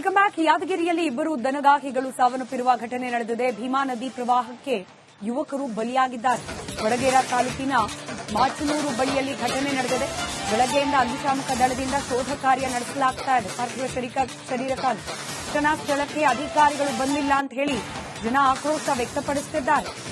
Welcome back ಯಾದಗಿರಿಯಲ್ಲಿ ಇಬ್ಬರು ದನಗಾಹಿಗಳು ಸಾವನ್ನಪ್ಪಿರುವ ಘಟನೆ ನಡೆದಿದೆ. ಭೀಮಾ ನದಿ ಪ್ರವಾಹಕ್ಕೆ ಯುವಕರು ಬಲಿಯಾಗಿದ್ದಾರೆ. ಕೊಡಗೇರ ತಾಲೂಕಿನ ಮಾಚನೂರು ಬಳಿಯಲ್ಲಿ ಘಟನೆ ನಡೆದಿದೆ. ಬೆಳಗ್ಗೆಯಿಂದ ಅಗ್ನಿಶಾಮಕ ದಳದಿಂದ ಶೋಧ ಕಾರ್ಯ ನಡೆಸಲಾಗ್ತಾ ಇದೆ. ಪಾರ್ಥಿವ ಶರೀರ- ಶರೀರಕ್ಕಾಗಿ ಘಟನಾ ಸ್ಥಳಕ್ಕೆ ಅಧಿಕಾರಿಗಳು ಬಂದಿಲ್ಲ ಅಂತ ಹೇಳಿ ಜನ ಆಕ್ರೋಶ ವ್ಯಕ್ತಪಡಿಸುತ್ತಿದ್ದಾರೆ.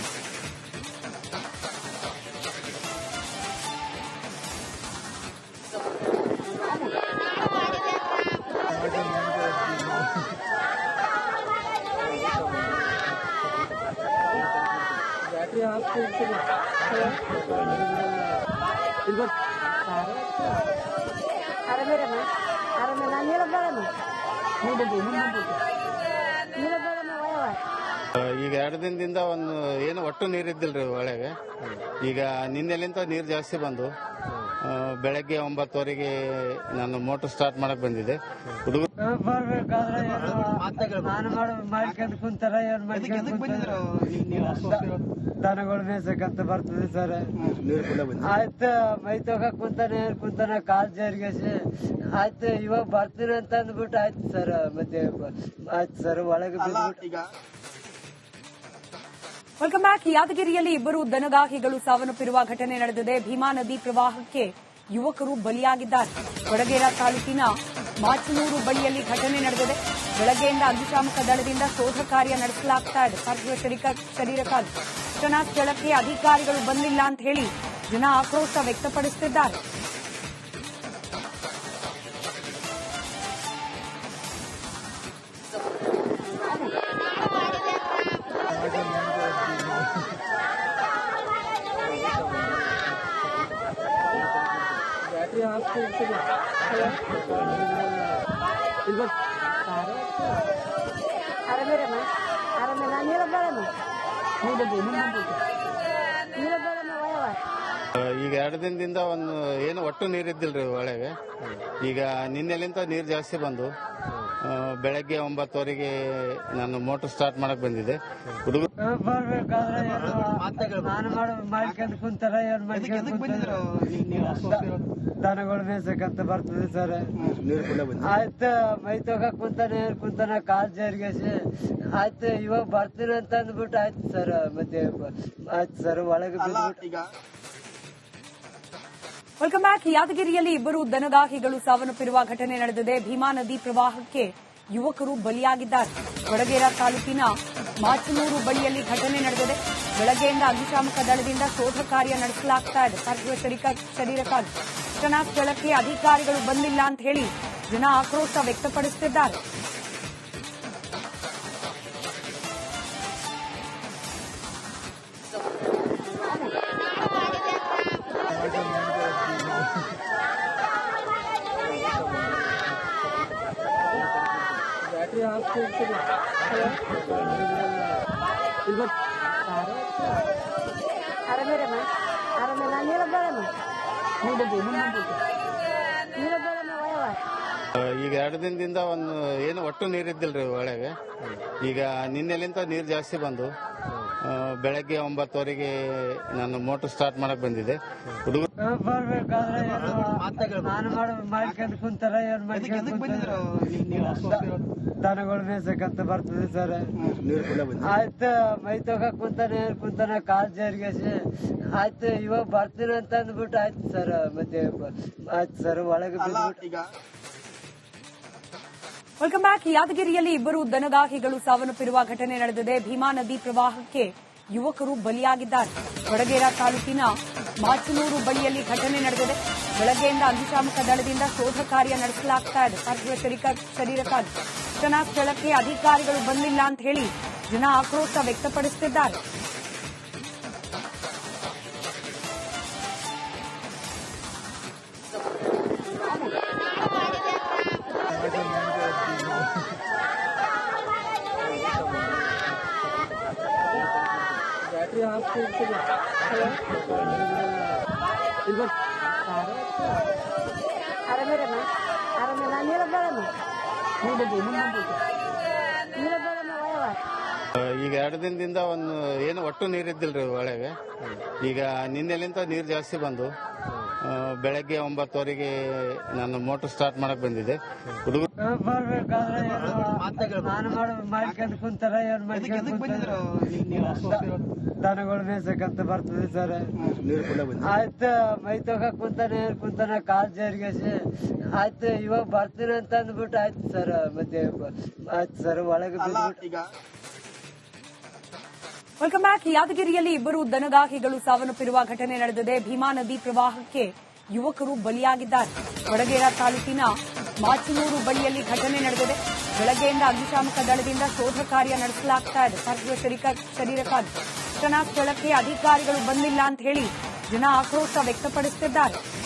ಈಗ ಎರಡು ದಿನದಿಂದ ಒಂದು ಏನು ಒಟ್ಟು ನೀರಿದ್ದಿಲ್ರಿ ಒಳಗೆ. ಈಗ ನಿನ್ನೆಲಿಂದ ನೀರು ಜಾಸ್ತಿ ಬಂದು ಬೆಳಗ್ಗೆ ಒಂಬತ್ತುವರೆಗೆ ನಾನು ಮೋಟರ್ ಸ್ಟಾರ್ಟ್ ಮಾಡಕ್ ಬಂದಿದೆ ಬರ್ಬೇಕಾದ್ರೆ ಏನು ನಾನು ಮಾಡ ಮಾಡ್ಕೊಂಡು ಕುಂತಾರ ಏನ್ ಮಾಡ್ಕೊಂಡು ಕುಂತಾರ? ದನಗಳು ಮೇಯ್ಸಕ್ಕಂತ ಬರ್ತದೆ ಸರ್. ಆಯ್ತು ಮೈ ತಗೋಕ್ ಕುಂತಾನೆ ಏನ್ ಕುಂತಾನ ಕಾಲ್ ಜರ್ಗಿಸಿ ಆಯ್ತು ಇವಾಗ ಬರ್ತೀನಿ ಅಂತ ಅಂದ್ಬಿಟ್ಟು ಆಯ್ತು ಸರ್. ಮತ್ತೆ ಆಯ್ತು ಸರ್ ಒಳಗೆ ವೆಲ್ಕಮ್ ಬ್ಯಾಕ್. ಯಾದಗಿರಿಯಲ್ಲಿ ಇಬ್ಬರು ದನಗಾಹಿಗಳು ಸಾವನ್ನಪ್ಪಿರುವ ಘಟನೆ ನಡೆದಿದೆ. ಭೀಮಾ ನದಿ ಪ್ರವಾಹಕ್ಕೆ ಯುವಕರು ಬಲಿಯಾಗಿದ್ದಾರೆ. ಕೊಡಗೇರ ತಾಲೂಕಿನ ಮಾಚನೂರು ಬಳಿಯಲ್ಲಿ ಘಟನೆ ನಡೆದಿದೆ. ಬೆಳಗ್ಗೆಯಿಂದ ಅಗ್ನಿಶಾಮಕ ದಳದಿಂದ ಶೋಧ ಕಾರ್ಯ ನಡೆಸಲಾಗ್ತಾ ಇದೆ. ಪಾರ್ಥಿವ ಶರೀರ- ಶರೀರಕ್ಕಾಗಿ ಘಟನಾ ಸ್ಥಳಕ್ಕೆ ಅಧಿಕಾರಿಗಳು ಬಂದಿಲ್ಲ ಅಂತ ಹೇಳಿ ಜನ ಆಕ್ರೋಶ ವ್ಯಕ್ತಪಡಿಸುತ್ತಿದ್ದಾರೆ. ಆರಾಮಿರಮ್ಮ ಈಗ ಎರಡು ದಿನದಿಂದ ಒಂದು ಏನು ಒಟ್ಟು ನೀರಿದ್ದಿಲ್ರಿ ಒಳಗೆ. ಈಗ ನಿನ್ನೆಲಿಂದ ನೀರು ಜಾಸ್ತಿ ಬಂದು. ಬೆಳಗ್ಗೆ ಒಂಬತ್ತುವರೆಗೆ ನಾನು ಮೋಟರ್ ಸ್ಟಾರ್ಟ್ ಮಾಡಕ್ ಬಂದಿದೆ ಹುಡುಗರು ಬರ್ಬೇಕಾದ್ರೆ ಏನು ನಾನು ಮಾಡ ಮಾಡ್ಕೊಂಡು ಕುಂತಾರ ಏನ್ ಮಾಡ್ಕೊಂಡು ಕುಂತಾರ? ದನಗಳು ಮೇಸಕ್ಕಂತ ಬರ್ತದೆ ಸರ್. ಆಯ್ತು ಮೈ ತಗೋಕ್ ಕುಂತಾನೆ ಕುಂತಾನ ಕಾಲ್ ಜರ್ಗಿಸಿ. ಆಯ್ತು ಇವಾಗ ಬರ್ತೀನಿ ಅಂತ ಅಂದ್ಬಿಟ್ಟು ಆಯ್ತು ಸರ್ ಮತ್ತೆ ಆಯ್ತು ಸರ್ ಒಳಗೆ ಬಿದ್ಬಿಟ್ಟು ವೆಲ್ಕಮ್ ಬ್ಯಾಕ್ ಯಾದಗಿರಿಯಲ್ಲಿ ಇಬ್ಬರು ದನಗಾಹಿಗಳು ಸಾವನ್ನಪ್ಪಿರುವ ಘಟನೆ ನಡೆದಿದೆ. ಭೀಮಾ ನದಿ ಪ್ರವಾಹಕ್ಕೆ ಯುವಕರು ಬಲಿಯಾಗಿದ್ದಾರೆ. ಕೊಡಗೇರ ತಾಲೂಕಿನ ಮಾಚನೂರು ಬಳಿಯಲ್ಲಿ ಘಟನೆ ನಡೆದಿದೆ. ಬೆಳಗ್ಗೆಯಿಂದ ಅಗ್ನಿಶಾಮಕ ದಳದಿಂದ ಶೋಧ ಕಾರ್ಯ ನಡೆಸಲಾಗ್ತಾ ಇದೆ. ಪಾರ್ಥಿವ ಶರೀರ- ಶರೀರಕ್ಕಾಗಿ. ಘಟನಾ ಸ್ಥಳಕ್ಕೆ ಅಧಿಕಾರಿಗಳು ಬಂದಿಲ್ಲ ಅಂತ ಹೇಳಿ ಜನ ಆಕ್ರೋಶ ವ್ಯಕ್ತಪಡಿಸುತ್ತಿದ್ದಾರೆ. good. Ara mere man. Ara mere man. Nila gale man. Mundo bo, mundo bo. ಈಗ ಎರಡು ದಿನದಿಂದ ಒಂದು ಏನು ಒಟ್ಟು ನೀರಿದ್ದಿಲ್ರಿ ಒಳಗೆ. ಈಗ ನಿನ್ನೆಲಿಂದ ನೀರು ಜಾಸ್ತಿ ಬಂದು ಬೆಳಗ್ಗೆ ಒಂಬತ್ತುವರೆಗೆ ನಾನು ಮೋಟರ್ ಸ್ಟಾರ್ಟ್ ಮಾಡಕ್ ಬಂದಿದೆ ಹುಡುಗರು ದನಗಳು ಮೇಸಕ್ಕಂತ ಬರ್ತದೆ ಸರ್. ಆಯ್ತು ಮೈ ತಗೋಕ್ ಕುಂತಾನೆ ಕುಂತಾನೆ ಕಾಲ್ ಜರ್ಗಿಸಿ. ಆಯ್ತು ಇವಾಗ ಬರ್ತೀನಿ ಅಂತ ಅಂದ್ಬಿಟ್ಟು ಆಯ್ತು ಸರ್ ಮತ್ತೆ ಆಯ್ತು ಸರ್ ಒಳಗೆ ಬಿದ್ಬಿಟ್ಟು ವೆಲ್ಕಮ್ ಬ್ಯಾಕ್ ಯಾದಗಿರಿಯಲ್ಲಿ ಇಬ್ಬರು ದನಗಾಹಿಗಳು ಸಾವನ್ನಪ್ಪಿರುವ ಘಟನೆ ನಡೆದಿದೆ. ಭೀಮಾ ನದಿ ಪ್ರವಾಹಕ್ಕೆ ಯುವಕರು ಬಲಿಯಾಗಿದ್ದಾರೆ. ವಡಗೇರ ತಾಲೂಕಿನ ಮಾಚನೂರು ಬಳಿಯಲ್ಲಿ ಘಟನೆ ನಡೆದಿದೆ. ಬೆಳಗ್ಗೆಯಿಂದ ಅಗ್ನಿಶಾಮಕ ದಳದಿಂದ ಶೋಧ ಕಾರ್ಯ ನಡೆಸಲಾಗ್ತಾ ಇದೆ. ಪಾರ್ಥಿವ ಶರೀರ- ಶರೀರಕ್ಕಾಗಿ ಘಟನಾ ಸ್ಥಳಕ್ಕೆ ಅಧಿಕಾರಿಗಳು ಬಂದಿಲ್ಲ ಅಂತ ಹೇಳಿ ಜನ ಆಕ್ರೋಶ ವ್ಯಕ್ತಪಡಿಸುತ್ತಿದ್ದಾರೆ. ಆರಾಮಿರಮ್ಮ? ಈಗ ಎರಡು ದಿನದಿಂದ ಒಂದು ಏನು ಒಟ್ಟು ನೀರಿದ್ದಿಲ್ರಿ ಒಳಗೆ? ಈಗ ನಿನ್ನೆಲಿಂದ ನೀರು ಜಾಸ್ತಿ ಬಂದು. ಬೆಳಗ್ಗೆ ಒಂಬತ್ತುವರೆಗೆ ನಾನು ಮೋಟರ್ ಸ್ಟಾರ್ಟ್ ಮಾಡಕ್ ಬಂದಿದ್ದೆ. ಹುಡುಗರು ದನಗಳು ಮೇಸಕ್ಕಂತ ಬರ್ತದೆ ಸರ್. ಆಯ್ತು ಮೈ ತಗಕ್ ಕುಂತಾನೆ ಕುಂತಾನೆ ಕುಂತಾನ ಕಾಲ್ ಜರ್ಗಿಸಿ. ಆಯ್ತು ಇವಾಗ ಬರ್ತೀನಿ ಅಂತ ಅಂದ್ಬಿಟ್ಟು ಆಯ್ತು ಸರ್ ಮತ್ತೆ ಆಯ್ತು ಸರ್ ಒಳಗೆ ಬಿದ್ಬಿಟ್ಟು ವೆಲ್ಕಮ್ ಬ್ಯಾಕ್. ಯಾದಗಿರಿಯಲ್ಲಿ ಇಬ್ಬರು ದನಗಾಹಿಗಳು ಸಾವನ್ನಪ್ಪಿರುವ ಘಟನೆ ನಡೆದಿದೆ. ಭೀಮಾ ನದಿ ಪ್ರವಾಹಕ್ಕೆ ಯುವಕರು ಬಲಿಯಾಗಿದ್ದಾರೆ. ವಡಗೇರ ತಾಲೂಕಿನ ಮಾಚನೂರು ಬಳಿಯಲ್ಲಿ ಘಟನೆ ನಡೆದಿದೆ. ಬೆಳಗ್ಗೆಯಿಂದ ಅಗ್ನಿಶಾಮಕ ದಳದಿಂದ ಶೋಧ ಕಾರ್ಯ ನಡೆಸಲಾಗ್ತಾ ಇದೆ. ಪಾರ್ಥಿವ ಶರೀರ- ಶರೀರಕ್ಕಾಗಿ. ಘಟನಾ ಸ್ಥಳಕ್ಕೆ ಅಧಿಕಾರಿಗಳು ಬಂದಿಲ್ಲ ಅಂತ ಹೇಳಿ ಜನ ಆಕ್ರೋಶ ವ್ಯಕ್ತಪಡಿಸುತ್ತಿದ್ದಾರೆ.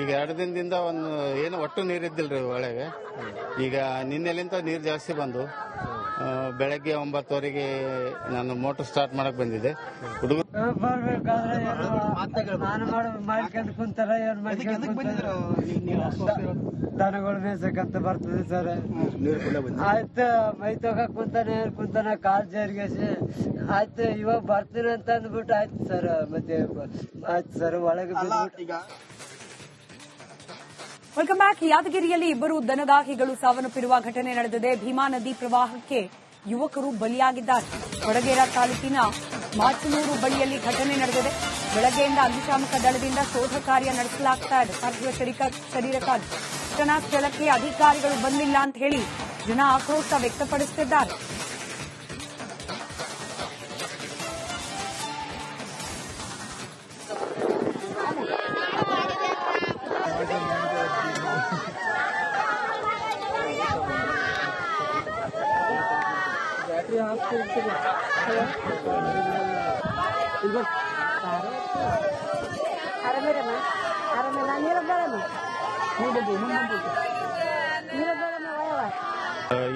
ಈಗ ಎರಡು ದಿನದಿಂದ ಒಂದು ಏನು ಒಟ್ಟು ನೀರಿದ್ದಿಲ್ರಿ ಒಳಗೆ. ಈಗ ನಿನ್ನೆಲಿಂದ ನೀರು ಜಾಸ್ತಿ ಬಂದು. ಬೆಳಗ್ಗೆ ಒಂಬತ್ತುವರೆಗೆ ನಾನು ಮೋಟರ್ ಸ್ಟಾರ್ಟ್ ಮಾಡಕ್ ಬಂದಿದ್ದೆ. ಹುಡುಗರು ದನಗಳು ಮೇಸಕ್ಕಂತ ಬರ್ತದೆ ಸರ್. ಆಯ್ತು ಮೈ ತಗಕ್ ಕುಂತಾನೆ ಕುಂತಾನ ಕಾಲ್ ಜರ್ಗಿಸಿ. ಆಯ್ತು ಇವಾಗ ಬರ್ತೀನಿ ಅಂತ ಅಂದ್ಬಿಟ್ಟು ಆಯ್ತು ಸರ್ ಮತ್ತೆ ಆಯ್ತು ಸರ್ ಒಳಗೆ ಬಿದ್ಬಿಟ್ಟು ವೆಲ್ಕಮ್ ಬ್ಯಾಕ್ ಯಾದಗಿರಿಯಲ್ಲಿ ಇಬ್ಬರು ದನಗಾಹಿಗಳು ಸಾವನ್ನಪ್ಪಿರುವ ಘಟನೆ ನಡೆದಿದೆ. ಭೀಮಾ ನದಿ ಪ್ರವಾಹಕ್ಕೆ ಯುವಕರು ಬಲಿಯಾಗಿದ್ದಾರೆ. ಕೊಡಗೇರ ತಾಲೂಕಿನ ಮಾಚನೂರು ಬಳಿಯಲ್ಲಿ ಘಟನೆ ನಡೆದಿದೆ. ಬೆಳಗ್ಗೆಯಿಂದ ಅಗ್ನಿಶಾಮಕ ದಳದಿಂದ ಶೋಧ ಕಾರ್ಯ ನಡೆಸಲಾಗ್ತಾ ಇದೆ. ಪಾರ್ಥಿವ ಶರೀರ- ಶರೀರಕ್ಕಾಗಿ. ಘಟನಾ ಸ್ಥಳಕ್ಕೆ ಅಧಿಕಾರಿಗಳು ಬಂದಿಲ್ಲ ಅಂತ ಹೇಳಿ ಜನ ಆಕ್ರೋಶ ವ್ಯಕ್ತಪಡಿಸುತ್ತಿದ್ದಾರೆ.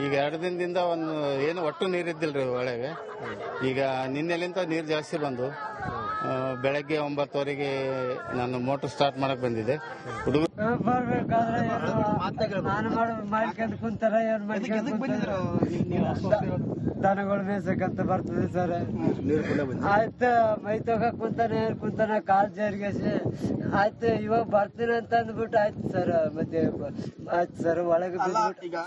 ಈಗ ಎರಡು ದಿನದಿಂದ ಒಂದು ಏನು ಒಟ್ಟು ನೀರಿದ್ದಿಲ್ರಿ ಒಳಗೆ. ಈಗ ನಿನ್ನೆಲಿಂದ ನೀರು ಜಾಸ್ತಿ ಬಂದು. ಬೆಳಗ್ಗೆ ಒಂಬತ್ತುವರೆಗೆ ನಾನು ಮೋಟರ್ ಸ್ಟಾರ್ಟ್ ಮಾಡಕ್ ಬಂದಿದ್ದೆ. ದನಗಳು ಮೇಸಕ್ಕಂತ ಬರ್ತದೆ ಸರ್. ಆಯ್ತು ಮೈ ತಗಕ್ ಕುಂತಾನೆ ಕುಂತಾನ ಕಾಲ್ ಜರ್ಗಿಸಿ. ಆಯ್ತು ಇವಾಗ ಬರ್ತೀನಿ ಅಂತ ಅಂದ್ಬಿಟ್ಟು ಆಯ್ತು ಸರ್ ಮತ್ತೆ ಆಯ್ತು ಸರ್ ಒಳಗೆ ಬಿದ್ಬಿಟ್ಟು